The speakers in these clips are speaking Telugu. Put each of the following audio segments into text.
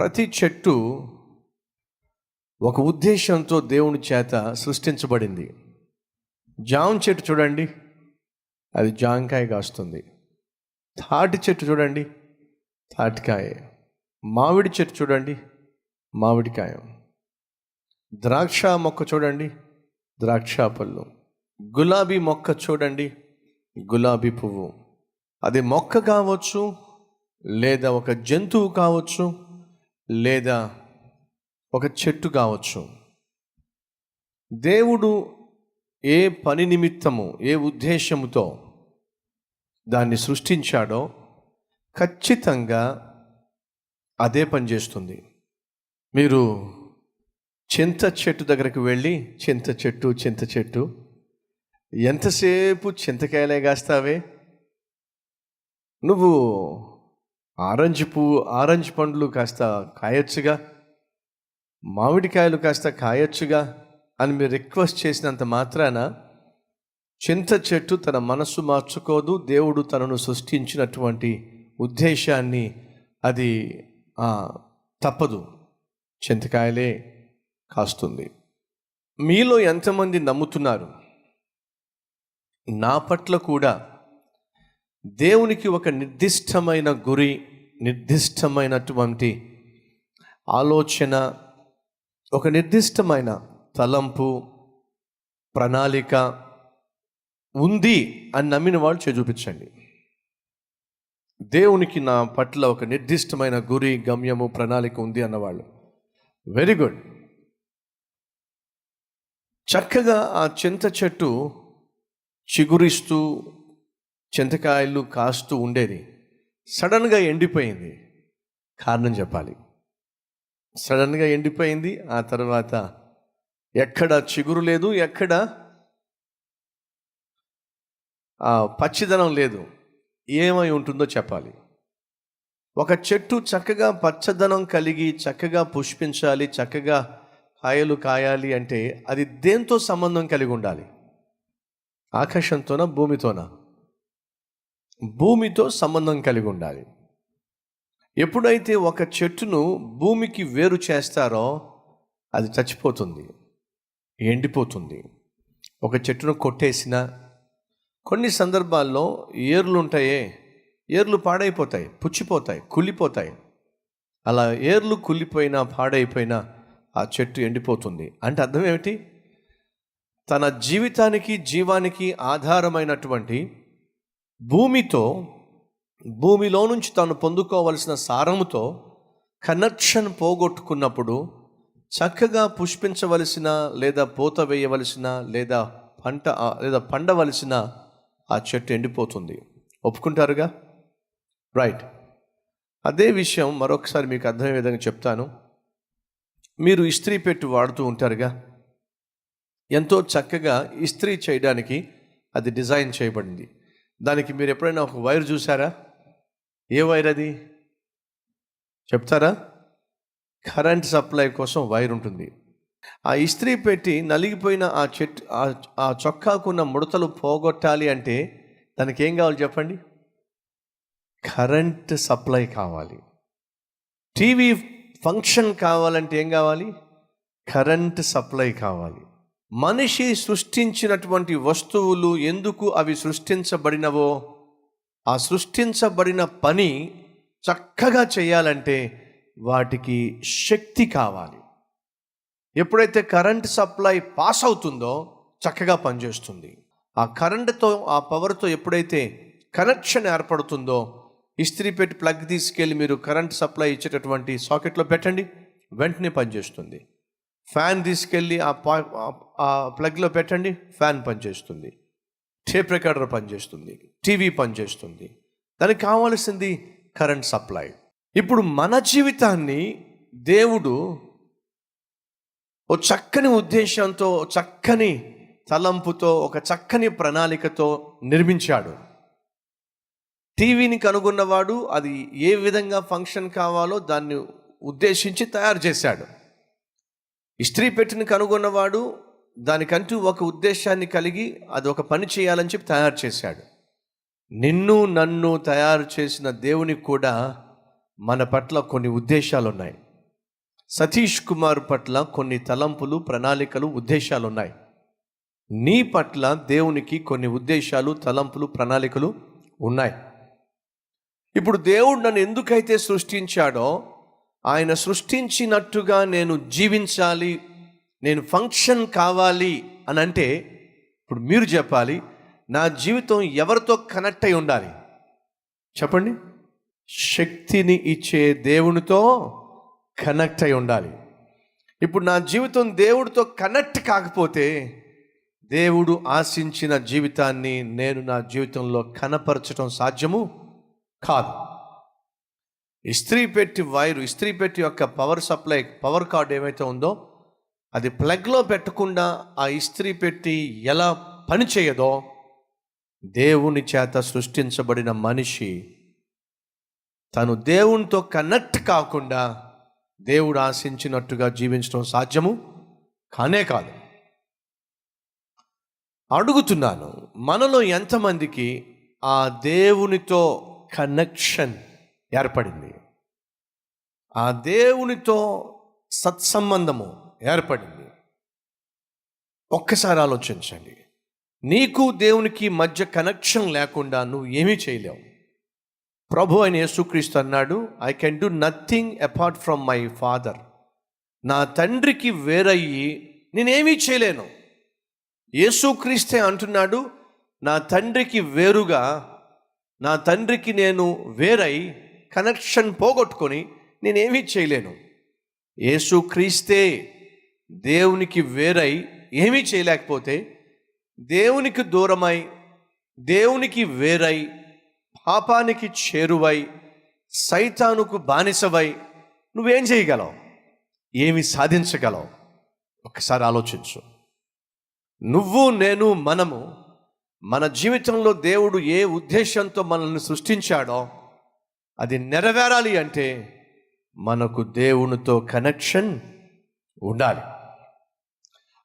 ప్రతి చెట్టు ఒక ఉద్దేశంతో దేవుని చేత సృష్టించబడింది. జామ చెట్టు చూడండి. అది జాంకాయ కాస్తుంది. తాటి చెట్టు చూడండి. తాటికాయ. మామిడి చెట్టు చూడండి. మామిడికాయ. ద్రాక్ష మొక్క చూడండి. ద్రాక్ష పళ్ళు. గులాబీ మొక్క చూడండి. గులాబీ పువ్వు. అది మొక్క కావచ్చు లేదా ఒక జంతువు కావచ్చు లేదా ఒక చెట్టు కావచ్చు. దేవుడు ఏ పని నిమిత్తము ఏ ఉద్దేశముతో దాన్ని సృష్టించాడో ఖచ్చితంగా అదే పని చేస్తుంది. మీరు చింత చెట్టు దగ్గరకు వెళ్ళి చింత చెట్టు చింత చెట్టు ఎంతసేపు చింతకాయలే కాస్తావే? నువ్వు ఆరెంజ్ పువ్వు ఆరెంజ్ పండ్లు కాస్త కాయొచ్చుగా మామిడికాయలు కాస్త కాయొచ్చుగా అని మీరు రిక్వెస్ట్ చేసినంత మాత్రాన చింత చెట్టు తన మనస్సు మార్చుకోదు దేవుడు తనను సృష్టించినటువంటి ఉద్దేశాన్ని అది తప్పదు. చింతకాయలే కాస్తుంది. మీలో ఎంతమంది నమ్ముతున్నారు? నా పట్ల కూడా దేవునికి ఒక నిర్దిష్టమైన గురి నిర్దిష్టమైనటువంటి ఆలోచన ఒక నిర్దిష్టమైన తలంపు ప్రణాళిక ఉంది అని నమ్మిన వాళ్ళు చే చూపించండి. దేవునికి నా పట్ల ఒక నిర్దిష్టమైన గురి గమ్యము ప్రణాళిక ఉంది అన్నవాళ్ళు. వెరీ గుడ్ చక్కగా ఆ చింత చెట్టు చిగురిస్తూ చింతకాయలు కాస్తూ ఉండేది. సడన్గా ఎండిపోయింది. కారణం చెప్పాలి. సడన్గా ఎండిపోయింది. ఆ తర్వాత ఎక్కడ చిగురు లేదు ఎక్కడ పచ్చిదనం లేదు. ఏమై ఉంటుందో చెప్పాలి. ఒక చెట్టు చక్కగా పచ్చదనం కలిగి చక్కగా పుష్పించాలి చక్కగా కాయలు కాయాలి అంటే అది దేంతో సంబంధం కలిగి ఉండాలి? ఆకాశంతోనా భూమితోనా? భూమితో సంబంధం కలిగి ఉండాలి. ఎప్పుడైతే ఒక చెట్టును భూమికి వేరు చేస్తారో అది చచ్చిపోతుంది ఎండిపోతుంది. ఒక చెట్టును కొట్టేసిన కొన్ని సందర్భాల్లో ఏర్లు ఉంటాయే ఏర్లు పాడైపోతాయి పుచ్చిపోతాయి కుళ్ళిపోతాయి. అలా ఏర్లు కుళ్ళిపోయినా పాడైపోయినా ఆ చెట్టు ఎండిపోతుంది. అంటే అర్థం ఏమిటి? తన జీవితానికి జీవానికి ఆధారమైనటువంటి భూమితో భూమిలో నుంచి తాను పొందుకోవలసిన సారముతో కనెక్షన్ పోగొట్టుకున్నప్పుడు చక్కగా పుష్పించవలసిన లేదా పూత వేయవలసిన లేదా పంట లేదా పండవలసిన ఆ చెట్టు ఎండిపోతుంది. ఒప్పుకుంటారుగా? రైట్. అదే విషయం మరొకసారి మీకు అర్థమయ్యే విధంగా చెప్తాను. మీరు ఇస్త్రీ పెట్టి వాడుతూ ఉంటారుగా? ఎంతో చక్కగా ఇస్త్రీ చేయడానికి అది డిజైన్ చేయబడింది. దానికి మీరు ఎప్పుడైనా ఒక వైర్ చూసారా ఏ వైర్ అది? చెప్తారా? కరెంట్ సప్లై కోసం వైర్ ఉంటుంది. ఆ ఇస్త్రీ పెట్టి నలిగిపోయిన ఆ చెట్టు ఆ- చొక్కాకున్న ముడతలు పోగొట్టాలి అంటే దానికి ఏం కావాలి చెప్పండి? కరెంట్ సప్లై కావాలి. టీవీ ఫంక్షన్ కావాలంటే ఏం కావాలి? కరెంట్ సప్లై కావాలి. మనిషి సృష్టించినటువంటి వస్తువులు ఎందుకు అవి సృష్టించబడినవో ఆ సృష్టించబడిన పని చక్కగా చేయాలంటే వాటికి శక్తి కావాలి. ఎప్పుడైతే కరెంట్ సప్లై పాస్ అవుతుందో చక్కగా పనిచేస్తుంది. ఆ కరెంటుతో ఆ పవర్తో ఎప్పుడైతే కనెక్షన్ ఏర్పడుతుందో ఇస్త్రీ పెట్టి ప్లగ్ తీసుకెళ్ళి మీరు కరెంట్ సప్లై ఇచ్చేటటువంటి సాకెట్లో పెట్టండి వెంటనే పనిచేస్తుంది. ఫ్యాన్ తీసుకెళ్ళి ఆ పా ఆ- ప్లగ్లో పెట్టండి ఫ్యాన్ పనిచేస్తుంది. టేప్ రికార్డర్ పనిచేస్తుంది టీవీ పనిచేస్తుంది. దానికి కావాల్సింది కరెంట్ సప్లై ఇప్పుడు మన జీవితాన్ని దేవుడు ఓ చక్కని ఉద్దేశంతో ఓ చక్కని తలంపుతో ఒక చక్కని ప్రణాళికతో నిర్మించాడు. టీవీని కనుగొన్నవాడు అది ఏ విధంగా ఫంక్షన్ కావాలో దాన్ని ఉద్దేశించి తయారు చేశాడు. ఇస్త్రీ పెట్టిన కనుగొన్నవాడు దానికంటూ ఒక ఉద్దేశాన్ని కలిగి అది ఒక పని చేయాలని చెప్పి తయారు చేశాడు. నిన్ను నన్ను తయారు చేసిన దేవునికి కూడా మన పట్ల కొన్ని ఉద్దేశాలు ఉన్నాయి సతీష్ కుమార్ పట్ల కొన్ని తలంపులు ప్రణాళికలు ఉద్దేశాలు ఉన్నాయి నీ పట్ల దేవునికి కొన్ని ఉద్దేశాలు తలంపులు ప్రణాళికలు ఉన్నాయి. ఇప్పుడు దేవుడు నన్ను ఎందుకైతే సృష్టించాడో ఆయన సృష్టించినట్టుగా నేను జీవించాలి నేను ఫంక్షన్ కావాలి అని అంటే ఇప్పుడు మీరు చెప్పాలి నా జీవితం ఎవరితో కనెక్ట్ అయి ఉండాలి? చెప్పండి. శక్తిని ఇచ్చే దేవునితో కనెక్ట్ అయి ఉండాలి. ఇప్పుడు నా జీవితం దేవుడితో కనెక్ట్ కాకపోతే దేవుడు ఆశించిన జీవితాన్ని నేను నా జీవితంలో కనపరచడం సాధ్యము కాదు. ఇస్త్రీ పెట్టి వైరు ఇస్త్రీ పెట్టి యొక్క పవర్ సప్లై పవర్ కార్డ్ ఏమైతే ఉందో అది ప్లగ్లో పెట్టకుండా ఆ ఇస్త్రీ పెట్టి ఎలా పనిచేయదో దేవుని చేత సృష్టించబడిన మనిషి తను దేవునితో కనెక్ట్ కాకుండా దేవుడు ఆశించినట్టుగా జీవించడం సాధ్యము? కానే కాదు. అడుగుతున్నాను మనలో ఎంతమందికి ఆ దేవునితో కనెక్షన్ ఏర్పడింది. ఆ దేవునితో సత్సంబంధము ఏర్పడింది. ఒక్కసారి ఆలోచించండి. నీకు దేవునికి మధ్య కనెక్షన్ లేకుండా నువ్వు ఏమీ చేయలేవు. ప్రభు అని యేసుక్రీస్తు అన్నాడు I can do nothing apart from my father నా తండ్రికి వేరయ్యి నేనేమీ చేయలేను. యేసుక్రీస్తే అంటున్నాడు నా తండ్రికి వేరుగా నా తండ్రికి నేను వేరై కనెక్షన్ పోగొట్టుకొని నేనేమీ చేయలేను. యేసుక్రీస్తే దేవునికి వేరై ఏమీ చేయలేకపోతే దేవునికి దూరమై దేవునికి వేరై పాపానికి చేరువై సైతానుకు బానిసవై నువ్వేం చేయగలవు? ఏమి సాధించగలవు? ఒకసారి ఆలోచించు. నువ్వు నేను మనము మన జీవితంలో దేవుడు ఏ ఉద్దేశంతో మనల్ని సృష్టించాడో అది నెరవేరాలి అంటే మనకు దేవునితో కనెక్షన్ ఉండాలి.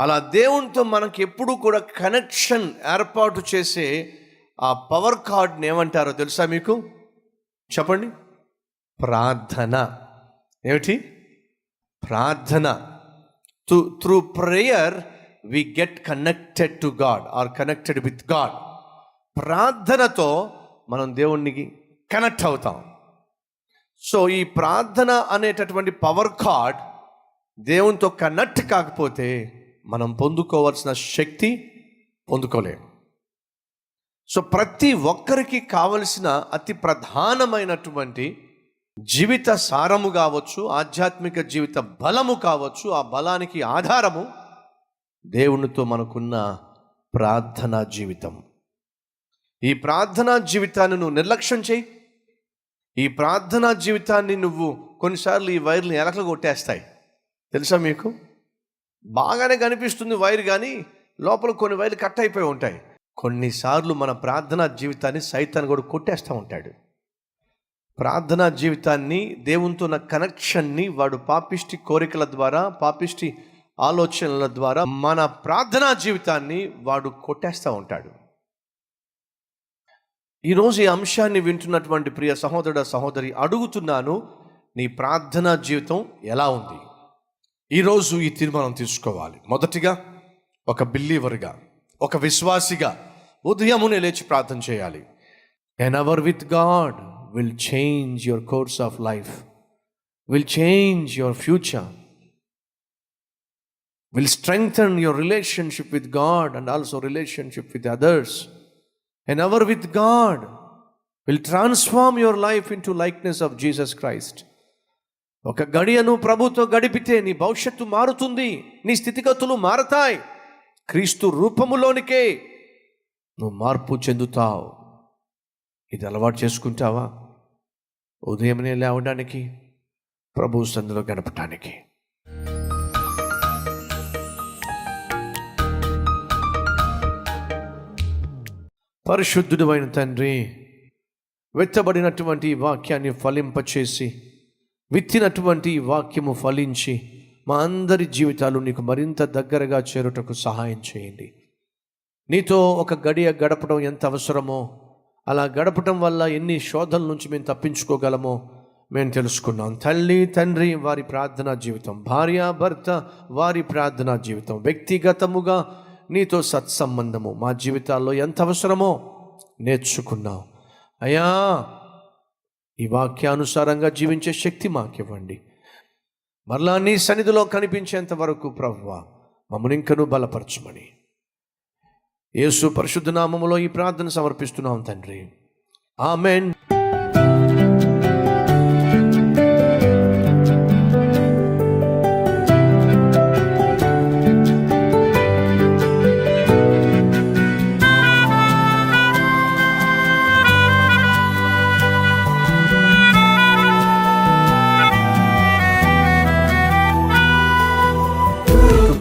అలా దేవునితో మనకి ఎప్పుడు కూడా కనెక్షన్ ఏర్పాటు చేసే ఆ పవర్ కార్డ్ని ఏమంటారో తెలుసా మీకు? చెప్పండి. ప్రార్థన. ఏమిటి? ప్రార్థన. Through through prayer we get connected to God or connected with God ప్రార్థనతో మనం దేవునికి కనెక్ట్ అవుతాం. సో ఈ ప్రార్థన అనేటటువంటి పవర్ కార్డ్ దేవునితో కనెక్ట్ కాకపోతే మనం పొందుకోవాల్సిన శక్తి పొందుకోలేము. సో ప్రతి ఒక్కరికి కావలసిన అతి ప్రధానమైనటువంటి జీవిత సారము కావచ్చు ఆధ్యాత్మిక జీవిత బలము కావచ్చు ఆ బలానికి ఆధారము దేవునితో మనకున్న ప్రార్థనా జీవితం. ఈ ప్రార్థనా జీవితాన్ని నువ్వు నిర్లక్ష్యం చేయి. ఈ ప్రార్థనా జీవితాన్ని నువ్వు కొన్నిసార్లు ఈ వైర్లు ఎలకలు కొట్టేస్తాయి. తెలుసా మీకు? బాగానే కనిపిస్తుంది వైర్ కానీ లోపల కొన్ని వైర్లు కట్ అయిపోయి ఉంటాయి. కొన్నిసార్లు మన ప్రార్థనా జీవితాన్ని సైతాన్ని కూడా కొట్టేస్తూ ఉంటాడు. ప్రార్థనా జీవితాన్ని దేవునితో ఉన్న కనెక్షన్ని వాడు పాపిష్టి కోరికల ద్వారా పాపిష్టి ఆలోచనల ద్వారా మన ప్రార్థనా జీవితాన్ని వాడు కొట్టేస్తూ ఉంటాడు. ఈరోజు ఈ అంశాన్ని వింటున్నటువంటి ప్రియ సహోదరుడ సహోదరి అడుగుతున్నాను నీ ప్రార్థనా జీవితం ఎలా ఉంది? ఈరోజు ఈ తీర్మానం తీసుకోవాలి. మొదటిగా ఒక బిల్లీవర్గా ఒక విశ్వాసిగా ఉదయమునే లేచి ప్రార్థన చేయాలి. An hour with God will change your course of life will change your future will strengthen your relationship with God and also relationship with others an hour with God will transform your life into likeness of Jesus Christ ఒక గడియను ప్రభుతో గడిపితే నీ భవిష్యత్తు మారుతుంది నీ స్థితిగతులు మారతాయి. క్రీస్తు రూపములోనికే నువ్వు మార్పు చెందుతావు. ఇది అలవాటు చేసుకుంటావా? ఉదయమనే లేవడానికి ప్రభు సందులో గడపటానికి పరిశుద్ధుడు అయిన తండ్రి వెత్తబడినటువంటి ఈ వాక్యాన్ని ఫలింపచేసి విత్తినటువంటి ఈ వాక్యము ఫలించి మా అందరి జీవితాలు నీకు మరింత దగ్గరగా చేరుటకు సహాయం చేయండి. నీతో ఒక గడియ గడపడం ఎంత అవసరమో అలా గడపటం వల్ల ఎన్ని శోధల నుంచి మేము తప్పించుకోగలమో మేము తెలుసుకున్నాం. తల్లి తండ్రి వారి ప్రార్థనా జీవితం భార్య భర్త వారి ప్రార్థనా జీవితం వ్యక్తిగతముగా నీతో సత్సంబంధము మా జీవితాల్లో ఎంత అవసరమో నేర్చుకున్నావు. అయ్యా ఈ వాక్యానుసారంగా జీవించే శక్తి మాకివ్వండి. మరలా నీ సన్నిధిలో కనిపించేంత వరకు ప్రవ్వ మమ్మల్ని ఇంకను బలపరచమని. యేసు పరిశుద్ధ నామములో ఈ ప్రార్థన సమర్పిస్తున్నాం తండ్రి. ఆమెన్.